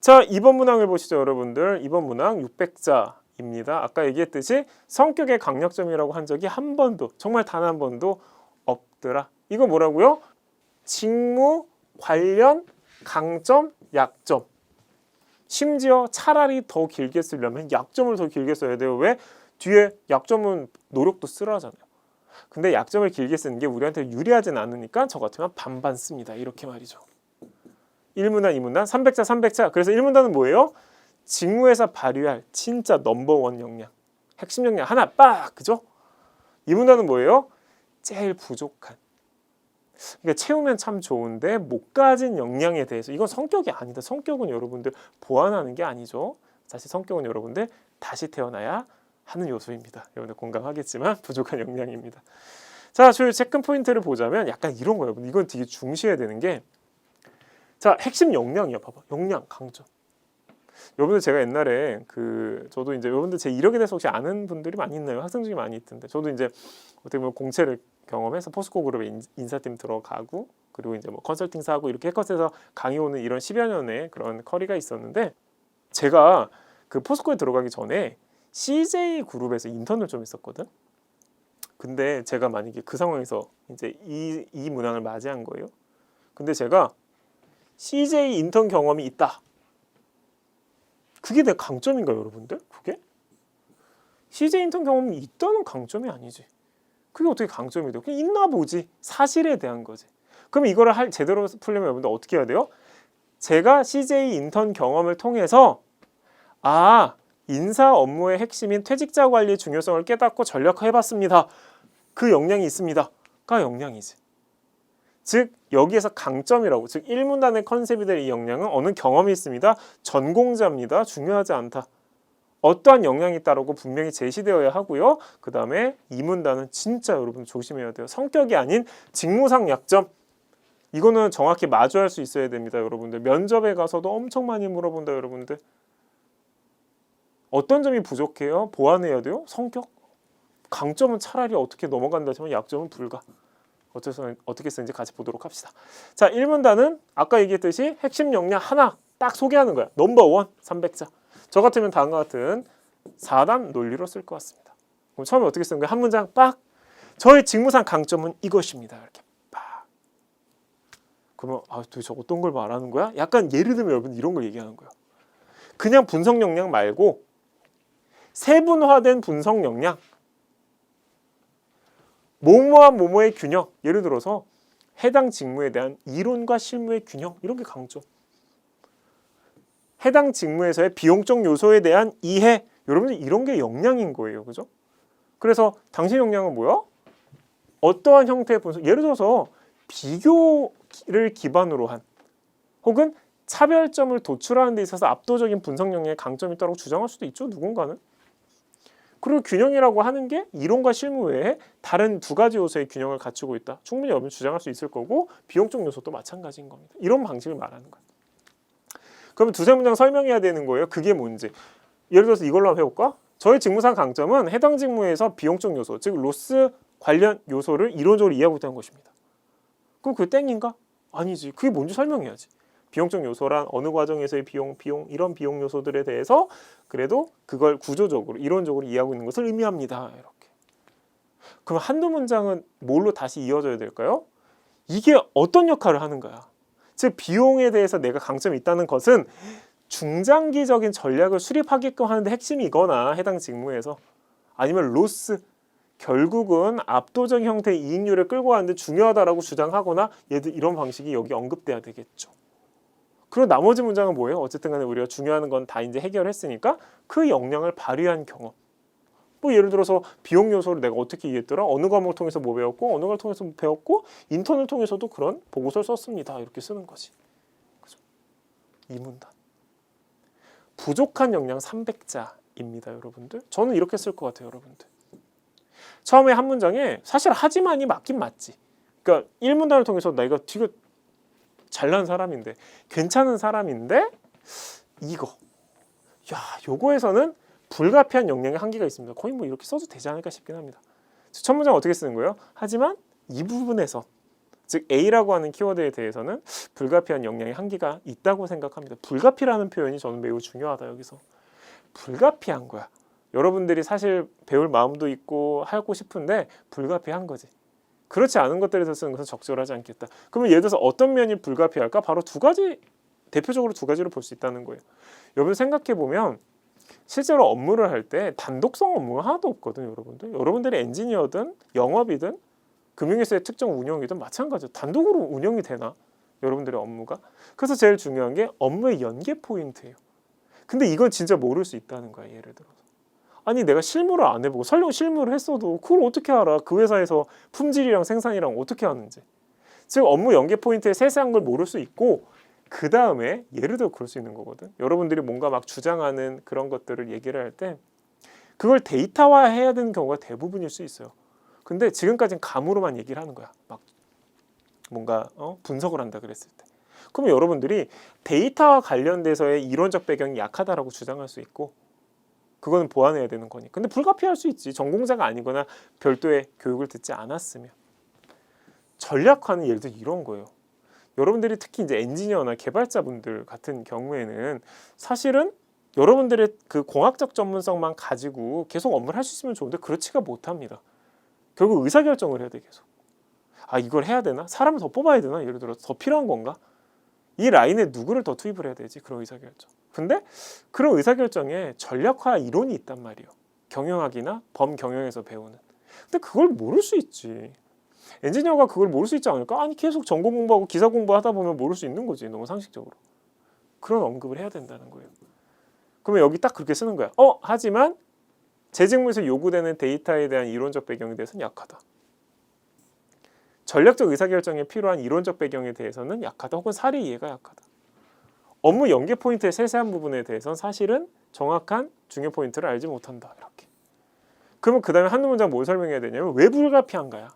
자, 2번 문항을 보시죠, 여러분들. 2번 문항 600자 입니다. 아까 얘기했듯이 성격의 강력점이라고 한 적이 한 번도, 정말 단 한 번도 없더라. 이거 뭐라고요? 직무, 관련, 강점, 약점. 심지어 차라리 더 길게 쓰려면 약점을 더 길게 써야 돼요. 왜? 뒤에 약점은 노력도 쓰라잖아요. 근데 약점을 길게 쓰는 게 우리한테 유리하진 않으니까 저 같으면 반반 씁니다. 이렇게 말이죠. 1문단, 2문단, 300자, 300자. 그래서 1문단은 뭐예요? 직무에서 발휘할 진짜 넘버원 역량. 핵심 역량 하나 빡! 그죠? 2문단은 뭐예요? 제일 부족한. 그러니까 채우면 참 좋은데 못 가진 역량에 대해서 이건 성격이 아니다. 성격은 여러분들 보완하는 게 아니죠. 사실 성격은 여러분들 다시 태어나야 하는 요소입니다. 여러분들 공감하겠지만 부족한 역량입니다. 자, 저희 체크 포인트를 보자면 약간 이런 거예요. 이건 되게 중시해야 되는 게 자, 핵심 역량이야. 봐봐. 역량, 강점. 여러분들 제가 옛날에 그 저도 이제 여러분들 제 이력에 대해서 혹시 아는 분들이 많이 있나요? 학생 중에 많이 있던데 저도 이제 어떻게 보면 공채를 경험해서 포스코 그룹에 인- 인사팀 들어가고 그리고 이제 뭐 컨설팅사 하고 이렇게 해커스에서 강의 오는 이런 10여 년의 그런 커리가 있었는데 제가 그 포스코에 들어가기 전에 CJ 그룹에서 인턴을 좀 했었거든. 근데 제가 만약에 그 상황에서 이제 이, 이 문항을 맞이한 거예요. 근데 제가 CJ 인턴 경험이 있다. 그게 내 강점인가요, 여러분들? 그게? CJ 인턴 경험이 있다는 강점이 아니지. 그게 어떻게 강점이 돼요? 그냥 있나 보지. 사실에 대한 거지. 그럼 이거를 할 제대로 풀려면 여러분들 어떻게 해야 돼요? 제가 CJ 인턴 경험을 통해서 아 인사 업무의 핵심인 퇴직자 관리 중요성을 깨닫고 전략화해봤습니다. 그 역량이 있습니다.가 역량이지. 즉 여기에서 강점이라고 즉 1문단의 컨셉이 될 이 역량은 어느 경험이 있습니다. 전공자입니다. 중요하지 않다. 어떠한 역량이 있다라고 분명히 제시되어야 하고요. 그 다음에 2문단은 진짜 여러분 조심해야 돼요. 성격이 아닌 직무상 약점. 이거는 정확히 마주할 수 있어야 됩니다, 여러분들. 면접에 가서도 엄청 많이 물어본다, 여러분들. 어떤 점이 부족해요? 보완해야 돼요? 성격? 강점은 차라리 어떻게 넘어간다 하지만 약점은 불가. 어떻게 쓰는지 같이 보도록 합시다. 자, 1문단은 아까 얘기했듯이 핵심 역량 하나 딱 소개하는 거야. 넘버 원 300자. 저 같으면 다음과 같은 4단 논리로 쓸 것 같습니다. 그럼 처음에 어떻게 쓰는 거야? 한 문장 빡. 저의 직무상 강점은 이것입니다. 이렇게 빡. 그러면 아, 도대체 어떤 걸 말하는 거야? 약간 예를 들면 여러분 이런 걸 얘기하는 거예요. 그냥 분석 역량 말고 세분화된 분석 역량. 뭐뭐와 뭐뭐의 균형. 예를 들어서 해당 직무에 대한 이론과 실무의 균형 이런 게 강점. 해당 직무에서의 비용적 요소에 대한 이해. 여러분들 이런 게 역량인 거예요. 그죠? 그래서 당신 역량은 뭐야? 어떠한 형태의 분석. 예를 들어서 비교를 기반으로 한 혹은 차별점을 도출하는 데 있어서 압도적인 분석 역량의 강점이 있다고 주장할 수도 있죠. 누군가는. 그리고 균형이라고 하는 게 이론과 실무 외에 다른 두 가지 요소의 균형을 갖추고 있다. 충분히 여러분 주장할 수 있을 거고 비용적 요소도 마찬가지인 겁니다. 이런 방식을 말하는 거예요. 그러면 두세 문장 설명해야 되는 거예요. 그게 뭔지. 예를 들어서 이걸로 한번 해볼까? 저의 직무상 강점은 해당 직무에서 비용적 요소, 즉 로스 관련 요소를 이론적으로 이해하고 있다는 것입니다. 그럼 그 땡인가? 아니지. 그게 뭔지 설명해야지. 비용적 요소란 어느 과정에서의 비용, 비용 이런 비용 요소들에 대해서 그래도 그걸 구조적으로 이론적으로 이해하고 있는 것을 의미합니다. 이렇게. 그럼 한두 문장은 뭘로 다시 이어져야 될까요? 이게 어떤 역할을 하는가야? 즉 비용에 대해서 내가 강점이 있다는 것은 중장기적인 전략을 수립하게끔 하는데 핵심이거나 해당 직무에서 아니면 로스 결국은 압도적 형태의 이익률을 끌고 가는데 중요하다라고 주장하거나 얘들 이런 방식이 여기 언급돼야 되겠죠. 그리고 나머지 문장은 뭐예요? 어쨌든 간에 우리가 중요한 건 다 이제 해결했으니까 그 역량을 발휘한 경험. 뭐 예를 들어서 비용 요소를 내가 어떻게 이해했더라? 어느 과목을 통해서 뭐 배웠고 어느 걸 통해서 뭐 배웠고 인턴을 통해서도 그런 보고서를 썼습니다. 이렇게 쓰는 거지. 그죠? 이 문단. 부족한 역량 300자입니다, 여러분들. 저는 이렇게 쓸 것 같아요, 여러분들. 처음에 한 문장에 사실 하지만이 맞긴 맞지. 그러니까 1문단을 통해서 내가 되게 잘난 사람인데 괜찮은 사람인데 이거 야 요거에서는 불가피한 역량의 한계가 있습니다. 거의 뭐 이렇게 써도 되지 않을까 싶긴 합니다. 첫 문장 어떻게 쓰는 거예요? 하지만 이 부분에서 즉 A라고 하는 키워드에 대해서는 불가피한 역량의 한계가 있다고 생각합니다. 불가피라는 표현이 저는 매우 중요하다 여기서. 불가피한 거야. 여러분들이 사실 배울 마음도 있고 하고 싶은데 불가피한 거지. 그렇지 않은 것들에서 쓰는 것은 적절하지 않겠다. 그러면 예를 들어서 어떤 면이 불가피할까? 바로 두 가지 대표적으로 두 가지로 볼 수 있다는 거예요. 여러분 생각해 보면 실제로 업무를 할 때 단독성 업무가 하나도 없거든요, 여러분들. 여러분들이 엔지니어든 영업이든 금융회사의 특정 운영이든 마찬가지죠. 단독으로 운영이 되나? 여러분들의 업무가. 그래서 제일 중요한 게 업무의 연계 포인트예요. 근데 이건 진짜 모를 수 있다는 거야, 예를 들어서. 아니 내가 실무를 안 해보고 설령 실무를 했어도 그걸 어떻게 알아? 그 회사에서 품질이랑 생산이랑 어떻게 하는지. 즉 업무 연계 포인트의 세세한 걸 모를 수 있고 그 다음에 예를 들어 그럴 수 있는 거거든. 여러분들이 뭔가 막 주장하는 그런 것들을 얘기를 할 때 그걸 데이터화해야 되는 경우가 대부분일 수 있어요. 근데 지금까지는 감으로만 얘기를 하는 거야. 막 뭔가 어? 분석을 한다 그랬을 때. 그러면 여러분들이 데이터와 관련돼서의 이론적 배경이 약하다라고 주장할 수 있고 그거는 보완해야 되는 거니. 근데 불가피할 수 있지. 전공자가 아니거나 별도의 교육을 듣지 않았으면. 전략화는 예를 들어 이런 거예요. 여러분들이 특히 이제 엔지니어나 개발자분들 같은 경우에는 사실은 여러분들의 그 공학적 전문성만 가지고 계속 업무를 할 수 있으면 좋은데 그렇지가 못합니다. 결국 의사결정을 해야 돼 계속. 아 이걸 해야 되나? 사람을 더 뽑아야 되나? 예를 들어 더 필요한 건가? 이 라인에 누구를 더 투입을 해야 되지? 그런 의사결정. 근데 그런 의사결정에 전략화 이론이 있단 말이에요. 경영학이나 범경영에서 배우는. 근데 그걸 모를 수 있지. 엔지니어가 그걸 모를 수 있지 않을까? 아니 계속 전공 공부하고 기사 공부하다 보면 모를 수 있는 거지. 너무 상식적으로. 그런 언급을 해야 된다는 거예요. 그러면 여기 딱 그렇게 쓰는 거야. 어, 하지만 재직무에서 요구되는 데이터에 대한 이론적 배경에 대해서는 약하다. 전략적 의사결정에 필요한 이론적 배경에 대해서는 약하다. 혹은 사례 이해가 약하다. 업무 연계 포인트의 세세한 부분에 대해서는 사실은 정확한 중요 포인트를 알지 못한다. 이렇게. 그러면 그 다음에 한두 문장 뭘 설명해야 되냐면 왜 불가피한가야?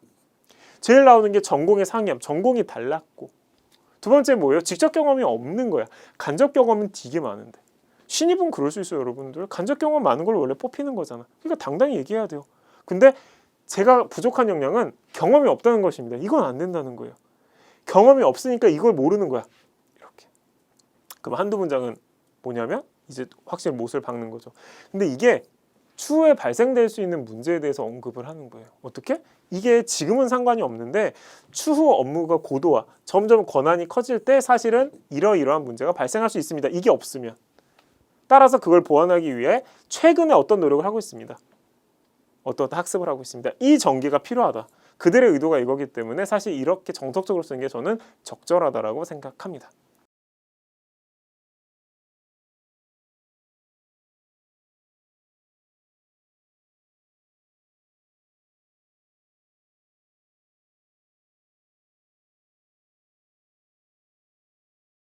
제일 나오는 게 전공의 상이함, 전공이 달랐고 두 번째 뭐예요? 직접 경험이 없는 거야. 간접 경험은 되게 많은데 신입은 그럴 수 있어요, 여러분들. 간접 경험 많은 걸 원래 뽑히는 거잖아. 그러니까 당당히 얘기해야 돼요. 근데 제가 부족한 역량은 경험이 없다는 것입니다. 이건 안 된다는 거예요. 경험이 없으니까 이걸 모르는 거야. 이렇게. 그럼 한두 문장은 뭐냐면 이제 확실히 못을 박는 거죠. 근데 이게 추후에 발생될 수 있는 문제에 대해서 언급을 하는 거예요. 어떻게? 이게 지금은 상관이 없는데 추후 업무가 고도화, 점점 권한이 커질 때 사실은 이러이러한 문제가 발생할 수 있습니다. 이게 없으면. 따라서 그걸 보완하기 위해 최근에 어떤 노력을 하고 있습니다. 어떤 학습을 하고 있습니다. 이 전개가 필요하다. 그들의 의도가 이거기 때문에 사실 이렇게 정석적으로 쓰는 게 저는 적절하다라고 생각합니다.